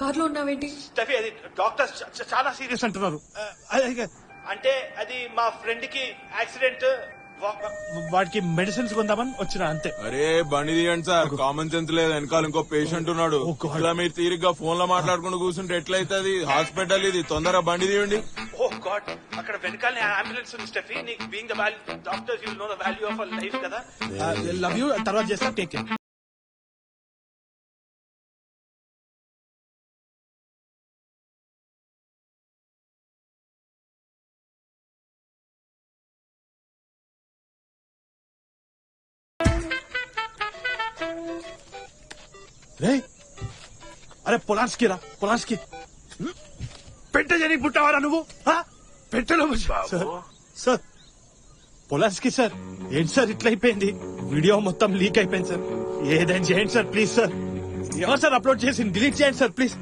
కార్లో ఉన్నావేంటి? స్టఫీ అది చ- చాలా సీరియస్ అంటున్నారు. అంటే అది మా ఫ్రెండ్కి యాక్సిడెంట్ వాడికి మెడిసిన్స్ కొందామని వచ్చిన అంతే. అరే బండి తీయండి సార్. కామన్ సెన్స్ లేదు. వెనకాల ఇంకో పేషెంట్ ఉన్నాడు. ఇలా మీరు తీరిగ్గా ఫోన్లో మాట్లాడుకుంటూ కూర్చుంటే ఎట్లయితది? హాస్పిటల్ ఇది. తొందరగా బండి తీయండి. ఓ గాడ్ అక్కడ వెనకాలనే అంబులెన్స్ ఉంది స్టెఫీ. నీకు being the value doctor you know the value of life కదా. లవ్ యూ తర్వాత చేస్తా. టేక్ కేర్ రే అరే పొలాన్స్కి రా పొలాన్స్కి. పెట్ట జని పుట్టావారా నువ్వు? పుట్ట- సార్. Polanski sir. ఏంటి సార్ ఇట్లా అయిపోయింది? వీడియో మొత్తం లీక్ అయిపోయింది సార్. ఏదైనా చేయండి సార్ ప్లీజ్ సార్. ఎవరు సార్ అప్లోడ్ చేసి డిలీట్ చేయండి సార్ ప్లీజ్.